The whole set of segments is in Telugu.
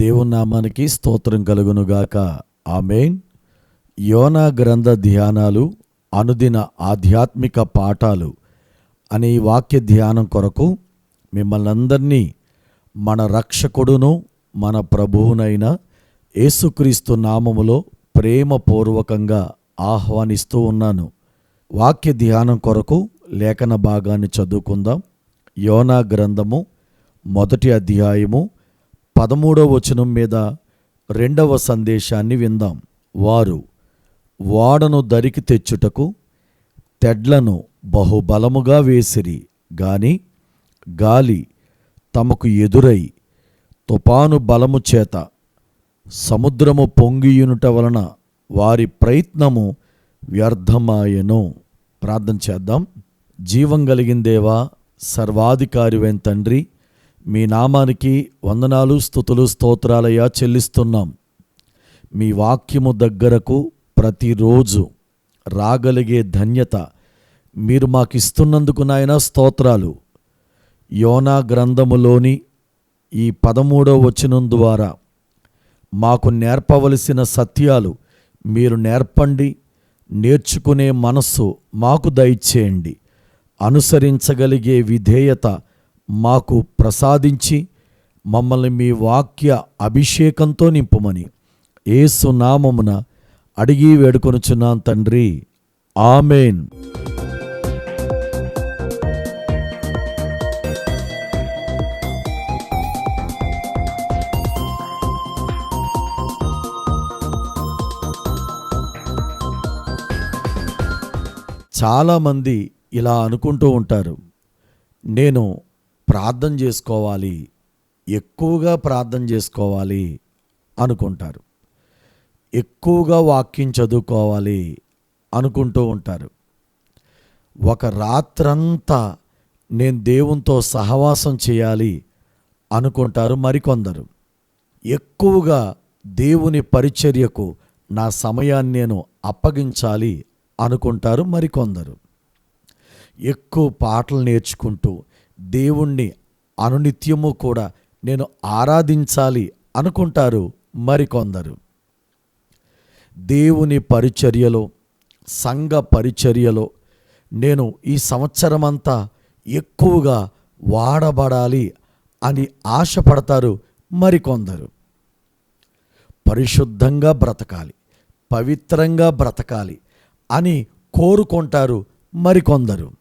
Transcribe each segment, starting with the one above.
దేవునామానికి స్తోత్రం కలుగునుగాక. ఆమెన్. యోనా గ్రంథ ధ్యానాలు అనుదిన ఆధ్యాత్మిక పాఠాలు అనే వాక్య ధ్యానం కొరకు మిమ్మల్ని అందరినీ మన రక్షకుడును మన ప్రభువునైన యేసుక్రీస్తు నామములో ప్రేమపూర్వకంగా ఆహ్వానిస్తూ ఉన్నాను. వాక్య ధ్యానం కొరకు లేఖన భాగాన్ని చదువుకుందాం. యోనా గ్రంథము మొదటి అధ్యాయము పదమూడవ వచనం మీద రెండవ సందేశాన్ని విందాం. వారు వాడను దరికి తెచ్చుటకు తెడ్లను బహుబలముగా వేసిరి. గాని గాలి తమకు ఎదురై తుపాను బలము చేత సముద్రము పొంగియునుట వలన వారి ప్రయత్నము వ్యర్థమాయెను. ప్రార్థన చేద్దాం. జీవం కలిగిందేవా? సర్వాధికారివైన తండ్రి మీ నామానికి వందనాలు స్థుతులు స్తోత్రాలయ్యా చెల్లిస్తున్నాం. మీ వాక్యము దగ్గరకు ప్రతిరోజు రాగలిగే ధన్యత మీరు మాకు ఇస్తున్నందుకు నాయన స్తోత్రాలు. యోనా గ్రంథములోని ఈ పదమూడవ వచనం ద్వారా మాకు నేర్పవలసిన సత్యాలు మీరు నేర్పండి నేర్చుకునే మనస్సు మాకు దయచేయండి. అనుసరించగలిగే విధేయత మాకు ప్రసాదించి మమ్మల్ని మీ వాక్య అభిషేకంతో నింపమని ఏసు నామమున అడిగి వేడుకొనుచున్నాం తండ్రి. ఆమెన్. చాలామంది ఇలా అనుకుంటూ ఉంటారు. నేను ప్రార్థన చేసుకోవాలి ఎక్కువగా ప్రార్థన చేసుకోవాలి అనుకుంటారు. ఎక్కువగా వాక్యం చదువుకోవాలి అనుకుంటూ ఉంటారు. ఒక రాత్రంతా నేను దేవునితో సహవాసం చేయాలి అనుకుంటారు మరికొందరు. ఎక్కువగా దేవుని పరిచర్యకు నా సమయాన్ని నేను అప్పగించాలి అనుకుంటారు మరికొందరు. ఎక్కువ పాటలు నేర్చుకుంటూ దేవుణ్ణి అనునిత్యము కూడా నేను ఆరాధించాలి అనుకుంటారు మరికొందరు. దేవుని పరిచర్యలో సంఘ పరిచర్యలో నేను ఈ సంవత్సరమంతా ఎక్కువగా వాడబడాలి అని ఆశపడతారు మరికొందరు. పరిశుద్ధంగా బ్రతకాలి పవిత్రంగా బ్రతకాలి అని కోరుకుంటారు మరికొందరు.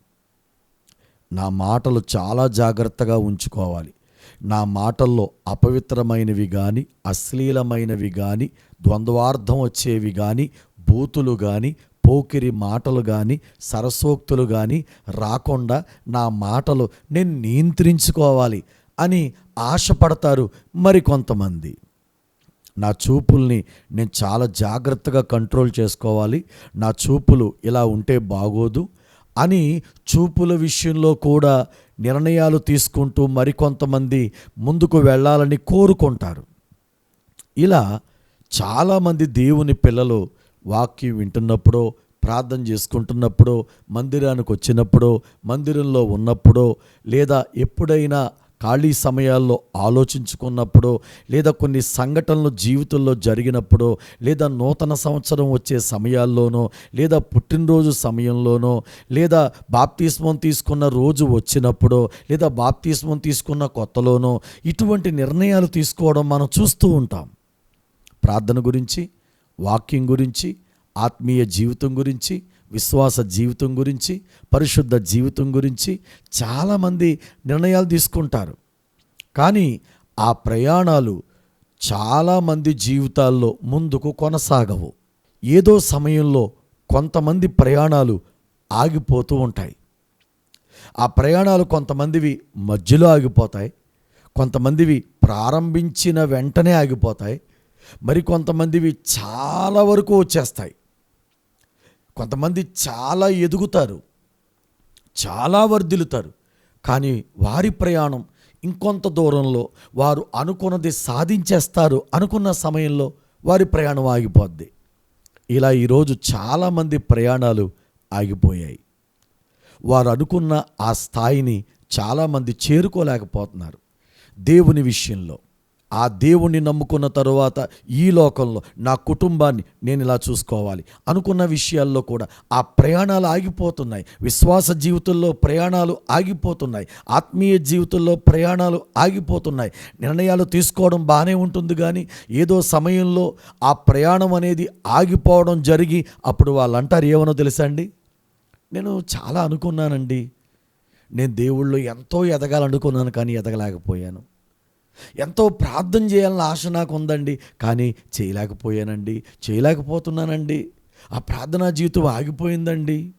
నా మాటలు చాలా జాగ్రత్తగా ఉంచుకోవాలి. నా మాటల్లో అపవిత్రమైనవి కానీ అశ్లీలమైనవి కానీ ద్వంద్వార్థం వచ్చేవి కానీ బూతులు కానీ పోకిరి మాటలు కానీ సరసోక్తులు కానీ రాకుండా నా మాటలు నేను నియంత్రించుకోవాలి అని ఆశపడతారు మరికొంతమంది. నా చూపుల్ని నేను చాలా జాగ్రత్తగా కంట్రోల్ చేసుకోవాలి. నా చూపులు ఇలా ఉంటే బాగోదు. అని చూపుల విషయంలో కూడా నిర్ణయాలు తీసుకుంటూ మరికొంతమంది ముందుకు వెళ్ళాలని కోరుకుంటారు. ఇలా చాలామంది దేవుని పిల్లలు వాక్యం వింటున్నప్పుడో ప్రార్థన చేసుకుంటున్నప్పుడో మందిరానికి వచ్చినప్పుడో మందిరంలో ఉన్నప్పుడో లేదా ఎప్పుడైనా ఖాళీ సమయాల్లో ఆలోచించుకున్నప్పుడో లేదా కొన్ని సంఘటనలు జీవితంలో జరిగినప్పుడో లేదా నూతన సంవత్సరం వచ్చే సమయాల్లోనో లేదా పుట్టినరోజు సమయంలోనో లేదా బాప్తిస్మం తీసుకున్న రోజు వచ్చినప్పుడో లేదా బాప్తిస్మం తీసుకున్న కొత్తలోనో ఇటువంటి నిర్ణయాలు తీసుకోవడం మనం చూస్తూ ఉంటాం. ప్రార్థన గురించి వాక్యం గురించి ఆత్మీయ జీవితం గురించి విశ్వాస జీవితం గురించి పరిశుద్ధ జీవితం గురించి చాలామంది నిర్ణయాలు తీసుకుంటారు. కానీ ఆ ప్రయాణాలు చాలామంది జీవితాల్లో ముందుకు కొనసాగవు. ఏదో సమయంలో కొంతమంది ప్రయాణాలు ఆగిపోతూ ఉంటాయి. ఆ ప్రయాణాలు కొంతమందివి మధ్యలో ఆగిపోతాయి కొంతమందివి ప్రారంభించిన వెంటనే ఆగిపోతాయి మరి కొంతమందివి చాలా వరకు వచ్చేస్తాయి. కొంతమంది చాలా ఎదుగుతారు చాలా వర్ధిల్లుతారు. కానీ వారి ప్రయాణం ఇంకొంత దూరంలో వారు అనుకున్నది సాధించేస్తారు అనుకున్న సమయంలో వారి ప్రయాణం ఆగిపోద్ది. ఇలా ఈరోజు చాలామంది ప్రయాణాలు ఆగిపోయాయి. వారు అనుకున్న ఆ స్థాయిని చాలామంది చేరుకోలేకపోతున్నారు దేవుని విషయంలో. ఆ దేవుణ్ణి నమ్ముకున్న తరువాత ఈ లోకంలో నా కుటుంబాన్ని నేను ఇలా చూసుకోవాలి. అనుకున్న విషయాల్లో కూడా ఆ ప్రయాణాలు ఆగిపోతున్నాయి. విశ్వాస జీవితంలో ప్రయాణాలు ఆగిపోతున్నాయి. ఆత్మీయ జీవితంలో ప్రయాణాలు ఆగిపోతున్నాయి. నిర్ణయాలు తీసుకోవడం బాగానే ఉంటుంది కానీ ఏదో సమయంలో ఆ ప్రయాణం అనేది ఆగిపోవడం జరిగి అప్పుడు వాళ్ళు అంటారు ఏమనో తెలుసా అండి? నేను చాలా అనుకున్నానండి. నేను దేవుళ్ళు ఎంతో ఎదగాలనుకున్నాను కానీ ఎదగలేకపోయాను. ఎంతో ప్రార్థన చేయాలని ఆశ నాకు ఉందండి. కానీ చేయలేకపోయానండి. చేయలేకపోతున్నానండి. ఆ ప్రార్థనా జీవితం ఆగిపోయిందండి.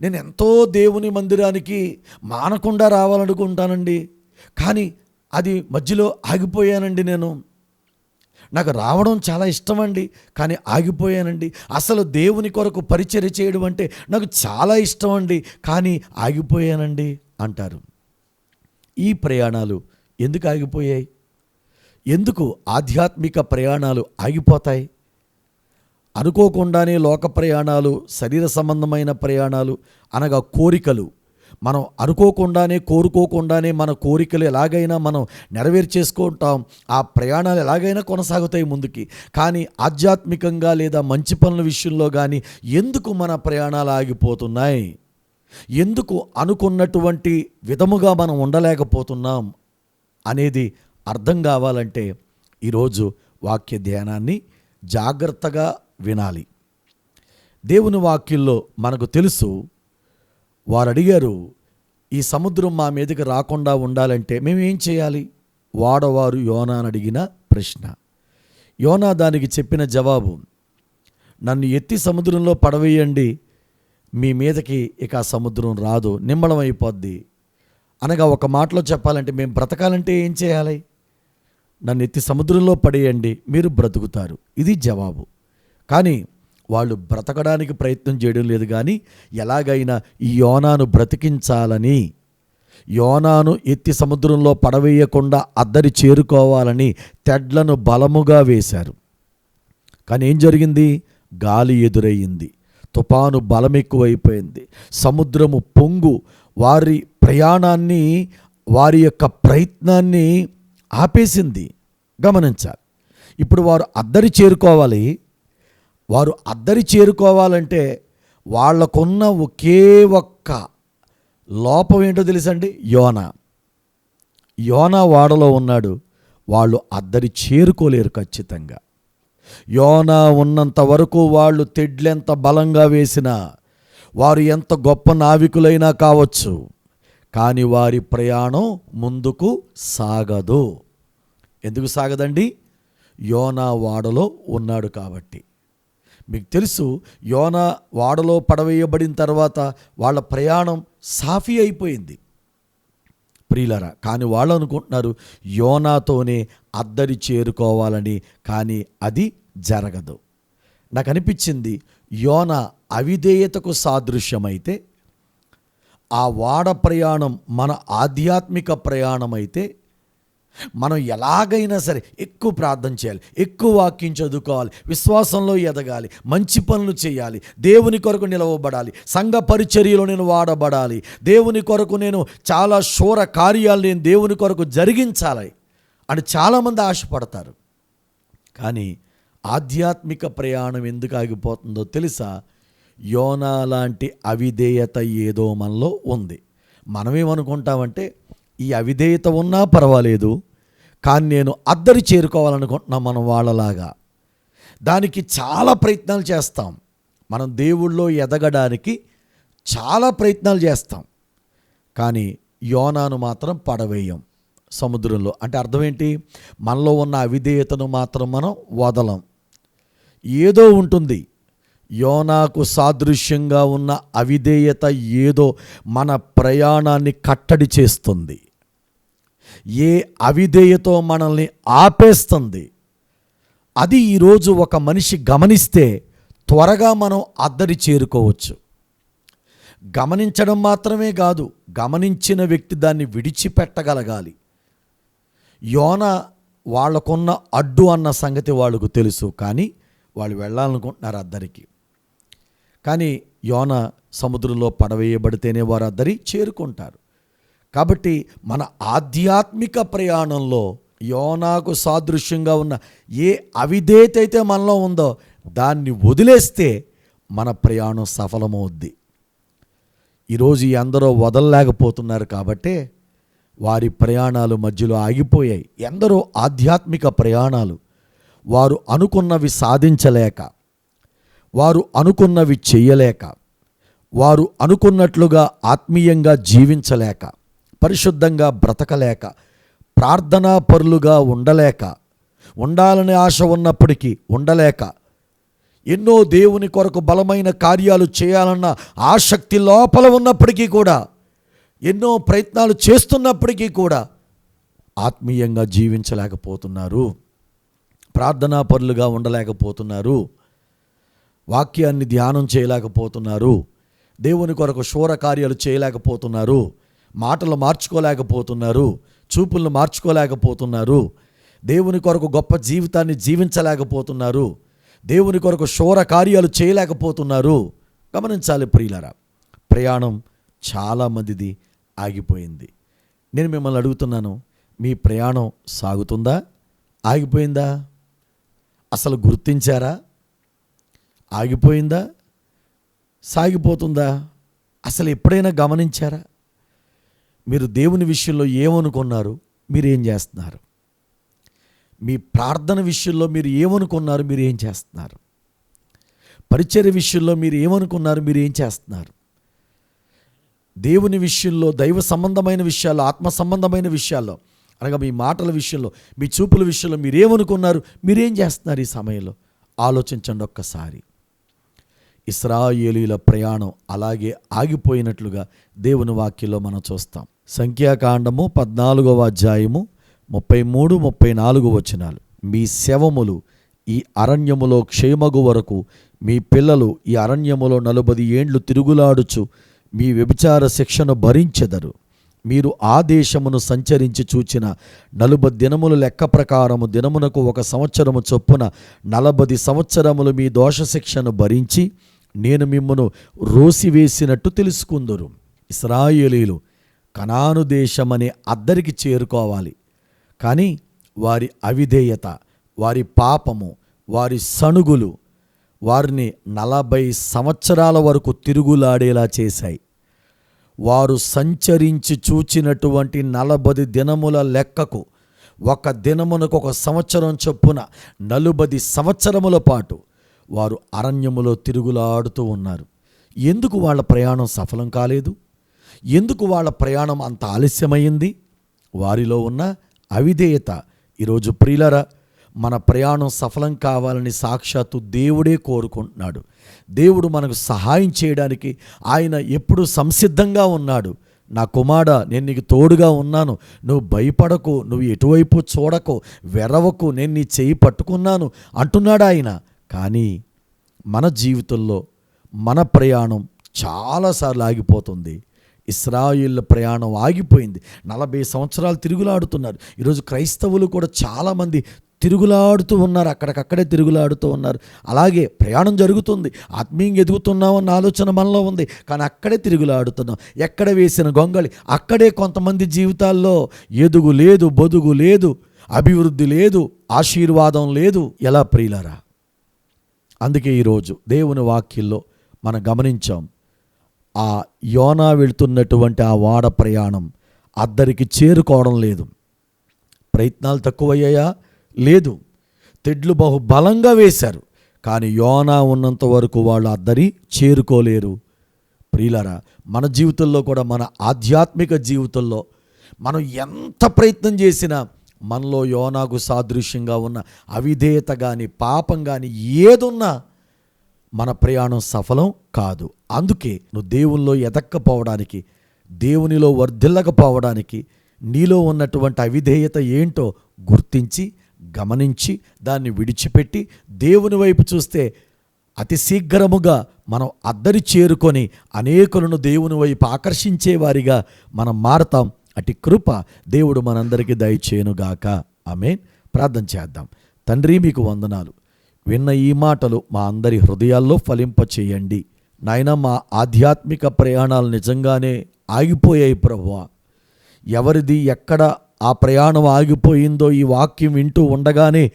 నేను ఎంతో దేవుని మందిరానికి మానకుండా రావాలనుకుంటానండి. కానీ అది మధ్యలో ఆగిపోయానండి నేను. నాకు రావడం చాలా ఇష్టం అండి కానీ ఆగిపోయానండి. అసలు దేవుని కొరకు పరిచర్య చేయడం అంటే నాకు చాలా ఇష్టం అండి కానీ ఆగిపోయానండి అంటారు. ఈ ప్రయాణాలు ఎందుకు ఆగిపోయాయి? ఎందుకు ఆధ్యాత్మిక ప్రయాణాలు ఆగిపోతాయి? అనుకోకుండానే లోక ప్రయాణాలు శరీర సంబంధమైన ప్రయాణాలు అనగా కోరికలు. మనం అనుకోకుండానే కోరుకోకుండానే మన కోరికలు ఎలాగైనా మనం నెరవేర్చేసుకుంటాం ఆ ప్రయాణాలు ఎలాగైనా కొనసాగుతాయి ముందుకి. కానీ ఆధ్యాత్మికంగా లేదా మంచి పనుల విషయంలో కానీ ఎందుకు మన ప్రయాణాలు ఆగిపోతున్నాయి? ఎందుకు అనుకున్నటువంటి విధముగా మనం ఉండలేకపోతున్నాం? అనేది అర్థం కావాలంటే ఈరోజు వాక్య ధ్యానాన్ని జాగ్రత్తగా వినాలి. దేవుని వాక్యంలో మనకు తెలుసు వారు అడిగారు ఈ సముద్రం మా మీదకి రాకుండా ఉండాలంటే మేము ఏం చేయాలి? వాడవారు యోనా అని అడిగిన ప్రశ్న. యోనా దానికి చెప్పిన జవాబు నన్ను ఎత్తి సముద్రంలో పడవేయండి మీ మీదకి ఇక సముద్రం రాదు నిమ్మలం అయిపోద్ది అనగా ఒక మాటలో చెప్పాలంటే మేము బ్రతకాలంటే ఏం చేయాలి? నన్ను ఎత్తి సముద్రంలో పడేయండి మీరు బ్రతుకుతారు. ఇది జవాబు. కానీ వాళ్ళు బ్రతకడానికి ప్రయత్నం చేయడం లేదు కానీ ఎలాగైనా ఈ యోనాను బ్రతికించాలని యోనాను ఎత్తి సముద్రంలో పడవేయకుండా అద్దరి చేరుకోవాలని తెడ్లను బలముగా వేశారు. కానీ ఏం జరిగింది? గాలి ఎదురయ్యింది తుపాను బలం ఎక్కువైపోయింది సముద్రము పొంగు. వారి ప్రయాణాన్ని వారి యొక్క ప్రయత్నాన్ని ఆపేసింది. గమనించాలి. ఇప్పుడు వారు అద్దరి చేరుకోవాలి. వారు అద్దరి చేరుకోవాలంటే వాళ్ళకున్న ఒకే ఒక్క లోపం ఏంటో తెలుసండి? యోన. యోన వాడలో ఉన్నాడు. వాళ్ళు అద్దరి చేరుకోలేరు ఖచ్చితంగా. యోన ఉన్నంత వరకు వాళ్ళు తెడ్లెంత బలంగా వేసినా వారు ఎంత గొప్ప నావికులైనా కావచ్చు. కానీ వారి ప్రయాణం ముందుకు సాగదు. ఎందుకు సాగదండి? యోనా వాడలో ఉన్నాడు కాబట్టి. మీకు తెలుసు యోనా వాడలో పడవేయబడిన తర్వాత వాళ్ళ ప్రయాణం సాఫీ అయిపోయింది. ప్రియులరా కానీ వాళ్ళు అనుకుంటున్నారు యోనాతోనే అద్దరి చేరుకోవాలని కానీ అది జరగదు. నాకు అనిపించింది యోన అవిధేయతకు సాదృశ్యమైతే ఆ వాడ ప్రయాణం మన ఆధ్యాత్మిక ప్రయాణం అయితే మనం ఎలాగైనా సరే ఎక్కువ ప్రార్థన చేయాలి ఎక్కువ వాక్యం చదువుకోవాలి విశ్వాసంలో ఎదగాలి మంచి పనులు చేయాలి దేవుని కొరకు నిలవబడాలి సంఘ పరిచర్యలో నేను వాడబడాలి దేవుని కొరకు నేను చాలా శూర కార్యాలు నేను దేవుని కొరకు జరిగించాలి అని చాలామంది ఆశపడతారు. కానీ ఆధ్యాత్మిక ప్రయాణం ఎందుకు ఆగిపోతుందో తెలుసా? యోనా లాంటి అవిధేయత ఏదో మనలో ఉంది. మనమేమనుకుంటామంటే ఈ అవిధేయత ఉన్నా పర్వాలేదు కానీ నేను అద్దరి చేరుకోవాలనుకుంటున్నాం మనం వాళ్ళలాగా. దానికి చాలా ప్రయత్నాలు చేస్తాం. మనం దేవుళ్ళో ఎదగడానికి చాలా ప్రయత్నాలు చేస్తాం. కానీ యోనాను మాత్రం పడవేయం సముద్రంలో. అంటే అర్థం ఏంటి మనలో ఉన్న అవిధేయతను మాత్రం మనం వదలం. ఏదో ఉంటుంది. యోనాకు సాదృశ్యంగా ఉన్న అవిధేయత ఏదో మన ప్రయాణాన్ని కట్టడి చేస్తుంది. ఏ అవిధేయతో మనల్ని ఆపేస్తుంది. అది ఈరోజు ఒక మనిషి గమనిస్తే త్వరగా మనం అద్దరి చేరుకోవచ్చు. గమనించడం మాత్రమే కాదు గమనించిన వ్యక్తి దాన్ని విడిచిపెట్టగలగాలి. యోన వాళ్ళకున్న అడ్డు అన్న సంగతి వాళ్ళకు తెలుసు కానీ వాళ్ళు వెళ్ళాలనుకుంటున్నారు అద్దరికి. కానీ యోన సముద్రంలో పడవేయబడితేనే వారు అద్దరి చేరుకుంటారు. కాబట్టి మన ఆధ్యాత్మిక ప్రయాణంలో యోనాకు సాదృశ్యంగా ఉన్న ఏ అవిధేత అయితే మనలో ఉందో దాన్ని వదిలేస్తే మన ప్రయాణం సఫలమవుద్ది. ఈరోజు ఈ అందరూ వదలలేకపోతున్నారు కాబట్టే వారి ప్రయాణాలు మధ్యలో ఆగిపోయాయి. ఎందరో ఆధ్యాత్మిక ప్రయాణాలు వారు అనుకున్నవి సాధించలేక వారు అనుకున్నవి చెయ్యలేక వారు అనుకున్నట్లుగా ఆత్మీయంగా జీవించలేక పరిశుద్ధంగా బ్రతకలేక ప్రార్థనా పరులుగా ఉండలేక ఉండాలనే ఆశ ఉన్నప్పటికీ ఉండలేక ఎన్నో దేవుని కొరకు బలమైన కార్యాలు చేయాలన్న ఆసక్తి లోపల ఉన్నప్పటికీ కూడా ఎన్నో ప్రయత్నాలు చేస్తున్నప్పటికీ కూడా ఆత్మీయంగా జీవించలేకపోతున్నారు ప్రార్థనా పరులుగా ఉండలేకపోతున్నారు. వాక్యాన్ని ధ్యానం చేయలేకపోతున్నారు. దేవుని కొరకు శూర కార్యాలు చేయలేకపోతున్నారు. మాటలు మార్చుకోలేకపోతున్నారు. చూపులను మార్చుకోలేకపోతున్నారు. దేవుని కొరకు గొప్ప జీవితాన్ని జీవించలేకపోతున్నారు. దేవుని కొరకు శూర కార్యాలు చేయలేకపోతున్నారు. గమనించాలి ప్రియులరా ప్రయాణం చాలామందిది ఆగిపోయింది. నేను మిమ్మల్ని అడుగుతున్నాను మీ ప్రయాణం సాగుతుందా? ఆగిపోయిందా? అసలు గుర్తించారా? ఆగిపోయిందా? సాగిపోతుందా? అసలు ఎప్పుడైనా గమనించారా? మీరు దేవుని విషయంలో ఏమనుకున్నారు? మీరేం చేస్తున్నారు? మీ ప్రార్థన విషయంలో మీరు ఏమనుకున్నారు? మీరు ఏం చేస్తున్నారు? పరిచర్య విషయంలో మీరు ఏమనుకున్నారు? మీరు ఏం చేస్తున్నారు? దేవుని విషయంలో దైవ సంబంధమైన విషయాల్లో ఆత్మ సంబంధమైన విషయాల్లో అనగా మీ మాటల విషయంలో మీ చూపుల విషయంలో మీరేమనుకున్నారు మీరేం చేస్తున్నారు ఈ సమయంలో? ఆలోచించండి ఒక్కసారి. ఇస్రాయేలీల ప్రయాణం అలాగే ఆగిపోయినట్లుగా దేవుని వాక్యంలో మనం చూస్తాం. సంఖ్యాకాండము పద్నాలుగవ అధ్యాయము ముప్పై మూడు ముప్పై నాలుగు వచనాలు. మీ శవములు ఈ అరణ్యములో క్షేమగు వరకు మీ పిల్లలు ఈ అరణ్యములో నలభై ఏండ్లు తిరుగులాడుచు మీ వ్యభిచార శిక్షను భరించెదరు. మీరు ఆ దేశమును సంచరించి చూచిన నలుభ దినముల లెక్క ప్రకారము దినమునకు ఒక సంవత్సరము చొప్పున నలభది సంవత్సరములు మీ దోషశిక్షను భరించి నేను మిమ్మను రోసివేసినట్టు తెలుసుకుందరు. ఇస్రాయేలీలు కనాను దేశమనే అద్దరికి చేరుకోవాలి. కానీ వారి అవిధేయత వారి పాపము వారి సణుగులు వారిని నలభై సంవత్సరాల వరకు తిరుగులాడేలా చేశాయి. వారు సంచరించి చూచినటువంటి నలభది దినముల లెక్కకు ఒక దినమునకు ఒక సంవత్సరం చొప్పున నలుబది సంవత్సరముల పాటు వారు అరణ్యములో తిరుగులాడుతూ ఉన్నారు. ఎందుకు వాళ్ళ ప్రయాణం సఫలం కాలేదు? ఎందుకు వాళ్ళ ప్రయాణం అంత ఆలస్యమైంది? వారిలో ఉన్న అవిధేయత. ఈరోజు ప్రియులరా మన ప్రయాణం సఫలం కావాలని సాక్షాత్తు దేవుడే కోరుకుంటున్నాడు. దేవుడు మనకు సహాయం చేయడానికి ఆయన ఎప్పుడు సంసిద్ధంగా ఉన్నాడు. నా కుమార నేను నీకు తోడుగా ఉన్నాను. నువ్వు భయపడకు నువ్వు ఎటువైపు చూడకు వెరవకు నేను నీ చేయి పట్టుకున్నాను అంటున్నాడు ఆయన. కానీ మన జీవితంలో మన ప్రయాణం చాలాసార్లు ఆగిపోతుంది. ఇస్రాయిల్ ప్రయాణం ఆగిపోయింది. నలభై సంవత్సరాలు తిరుగులాడుతున్నారు. ఈరోజు క్రైస్తవులు కూడా చాలామంది తిరుగులాడుతూ ఉన్నారు. అక్కడికక్కడే తిరుగులాడుతూ ఉన్నారు. అలాగే ప్రయాణం జరుగుతుంది. ఆత్మీయంగా ఎదుగుతున్నామన్న ఆలోచన మనలో ఉంది. కానీ అక్కడే తిరుగులాడుతున్నాం. ఎక్కడ వేసిన గొంగళి? అక్కడే కొంతమంది జీవితాల్లో ఎదుగు లేదు బొదుగు లేదు అభివృద్ధి లేదు ఆశీర్వాదం లేదు. ఎలా ప్రియులరా? అందుకే ఈరోజు దేవుని వాక్యంలో మనం గమనించాం ఆ యోనా వెళుతున్నటువంటి ఆ వాడ ప్రయాణం అద్దరికి చేరుకోవడం లేదు. ప్రయత్నాలు తక్కువయ్యాయా? లేదు. తెడ్లు బహు బలంగా వేశారు. కానీ యోనా ఉన్నంత వరకు వాళ్ళు అద్దరి చేరుకోలేరు. ప్రియులరా మన జీవితంలో కూడా మన ఆధ్యాత్మిక జీవితంలో మనం ఎంత ప్రయత్నం చేసినా మనలో యోనాకు సాదృశ్యంగా ఉన్న అవిధేయత కానీ పాపం కానీ ఏదున్నా మన ప్రయాణం సఫలం కాదు. అందుకే నువ్వు దేవుల్లో ఎదక్కపోవడానికి దేవునిలో వర్ధిల్లకపోవడానికి నీలో ఉన్నటువంటి అవిధేయత ఏంటో గుర్తించి గమనించి దాన్ని విడిచిపెట్టి దేవుని వైపు చూస్తే అతి శీఘ్రముగా మనం అద్దరి చేరుకొని అనేకులను దేవుని వైపు ఆకర్షించేవారిగా మనం మారతాం. అటి కృప దేవుడు మనందరికీ దయచేయనుగాక. ఆమె ప్రార్థన చేద్దాం. తండ్రి మీకు వందనాలు. విన్న ఈ మాటలు మా అందరి హృదయాల్లో ఫలింపచేయండి. నాయన మా ఆధ్యాత్మిక ప్రయాణాలు నిజంగానే ఆగిపోయాయి ప్రభువా. ఎవరిది ఎక్కడ ఆ ప్రయాణం ఆగిపోయిందో ఈ వాక్యం వింటూ ఉండగానే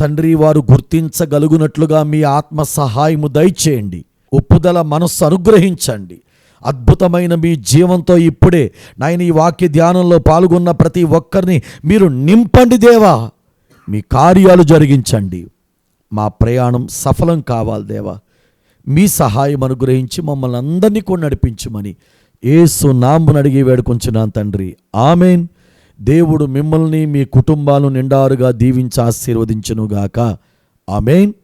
తండ్రి వారు గుర్తించగలుగునట్లుగా మీ ఆత్మ సహాయము దయచేయండి. ఒప్పుదల మనస్సు అనుగ్రహించండి. అద్భుతమైన మీ జీవంతో ఇప్పుడే నాయన ఈ వాక్య ధ్యానంలో పాల్గొన్న ప్రతి ఒక్కరిని మీరు నింపండి దేవా. మీ కార్యాలు జరిగించండి. మా ప్రయాణం సఫలం కావాలి దేవా. మీ సహాయం అనుగ్రహించి మమ్మల్ని అందరినీ కూడా నడిపించమని ఏసు నాంబును అడిగి వేడుకొంచున్నాను తండ్రి. ఆమెన్. దేవుడు మిమ్మల్ని మీ కుటుంబాలను నిండారుగా దీవించి ఆశీర్వదించునుగాక. ఆమెన్.